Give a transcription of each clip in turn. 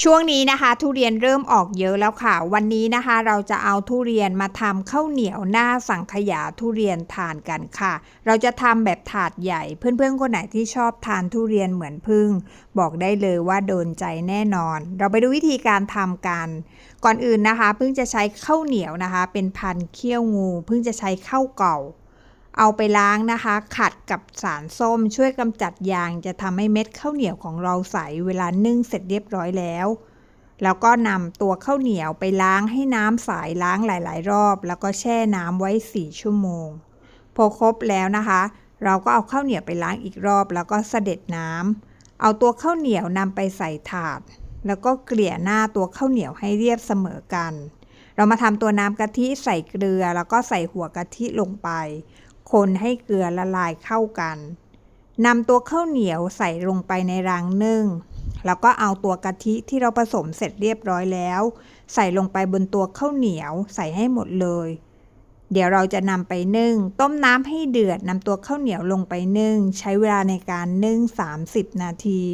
ช่วงนี้นะคะ ทุเรียนเริ่มออกเยอะแล้วค่ะ วันนี้นะคะ เราจะเอาทุเรียนมาทำข้าวเหนียวหน้าสังขยาทุเรียนทานกันค่ะ เราจะทำแบบถาดใหญ่ เพื่อนๆคนไหนที่ชอบทานทุเรียนเหมือนพึ่ง บอกได้เลยว่าโดนใจแน่นอน เราไปดูวิธีการทำกัน ก่อนอื่นนะคะพิ่งจะใช้ข้าวเหนียวนะคะ เป็นพันเขี้ยวงูพิ่งจะใช้ข้าวเก่า เอาไปล้างนะคะ ขัดกับสารส้มช่วยกำจัดยางจะทำให้เม็ดข้าวเหนียวของเราใสเวลานึ่งเสร็จเรียบร้อยแล้ว แล้วก็นำตัวข้าวเหนียวไปล้างให้น้ำใสล้างหลาย ๆ รอบ แล้วก็แช่น้ำไว้ 4 ชั่วโมง พอครบแล้วนะคะ เราก็เอาข้าวเหนียวไปล้างอีกรอบ แล้วก็เสด็จน้ำเอาตัวข้าวเหนียวนำไปใส่ถาด แล้วก็เกลี่ยหน้าตัวข้าวเหนียวให้เรียบเสมอกัน เรามาทำตัวน้ำกะทิใส่เกลือ แล้วก็ใส่หัวกะทิลงไป คนให้เกลือละลายเข้ากันนำตัวข้าวเหนียวใส่ลงไปในรางนึ่ง แล้วก็เอาตัวกะทิที่เราผสมเสร็จเรียบร้อยแล้ว ใส่ลงไปบนตัวข้าวเหนียวใส่ให้หมดเลย เดี๋ยวเราจะนำไปนึ่ง ต้มน้ำให้เดือดนำตัวข้าวเหนียวลงไปนึ่ง ใช้เวลาในการนึ่ง 30 นาที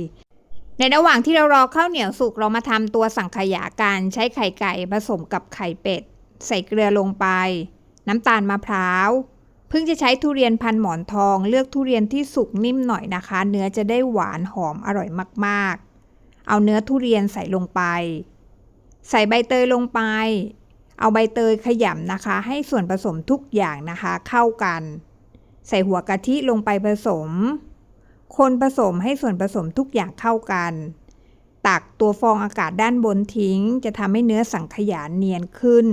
ในระหว่างที่เรารอข้าวเหนียวสุกเรามาทำตัวสังขยากันใช้ไข่ไก่ผสมกับไข่เป็ด ใส่เกลือลงไป น้ำตาลมะพร้าว เพิ่งจะใช้ทุเรียนพันหมอนทอง เลือกทุเรียนที่สุกนิ่มหน่อยนะคะ เนื้อจะได้หวานหอมอร่อยมากๆ เอาเนื้อทุเรียนใส่ลงไป ใส่ใบเตยลงไป เอาใบเตยขยำนะคะ ให้ส่วนผสมทุกอย่างนะคะ เข้ากัน ใส่หัวกะทิลงไปผสม คนผสมให้ส่วนผสมทุกอย่างเข้ากัน ตักตัวฟองอากาศด้านบนทิ้ง จะทำให้เนื้อสังขยาเนียนขึ้น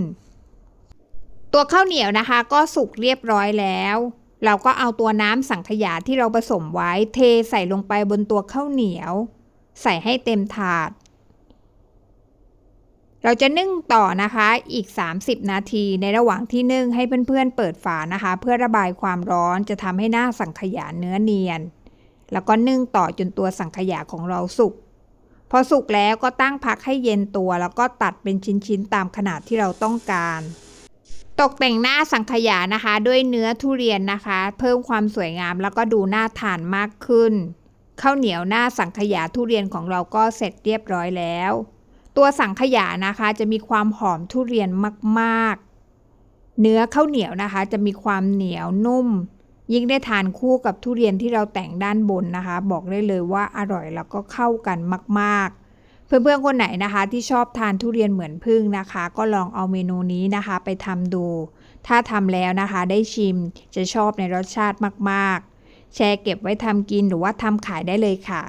ตัวข้าวเหนียวนะคะ ก็สุกเรียบร้อยแล้ว เราก็เอาตัวน้ำสังขยาที่เราผสมไว้เทใส่ลงไปบนตัวข้าวเหนียว ใส่ให้เต็มถาด เราจะนึ่งต่อนะคะอีก 30 นาทีในระหว่างที่นึ่งให้เพื่อนๆเปิดฝานะคะ เพื่อระบายความร้อนจะทำให้หน้าสังขยาเนื้อเนียน แล้วก็นึ่งต่อจนตัวสังขยาของเราสุกพอสุกแล้วก็ตั้งพักให้เย็นตัว แล้วก็ตัดเป็นชิ้นๆตามขนาดที่เราต้องการ ตกแต่งหน้าสังขยานะคะ ด้วยเนื้อทุเรียนนะคะ เพิ่มความสวยงามแล้วก็ดูน่าทานมากขึ้นข้าวเหนียวหน้าสังขยาทุเรียนของเราก็เสร็จเรียบร้อยแล้ว ตัวสังขยานะคะจะมีความหอมทุเรียนมากๆ เนื้อข้าวเหนียวนะคะ จะมีความเหนียวนุ่ม ยิ่งได้ทานคู่กับทุเรียนที่เราแต่งด้านบนนะคะ บอกได้เลยว่าอร่อยแล้วก็เข้ากันมากๆ เพื่อนๆคนไหนนะคะ ที่ชอบทานทุเรียนเหมือนพึ่งนะคะ ก็ลองเอาเมนูนี้นะคะ ไปทำดู ถ้าทำแล้วนะคะได้ชิมจะชอบในรสชาติมากๆ แชร์เก็บไว้ทำกินหรือว่าทำขายได้เลยค่ะ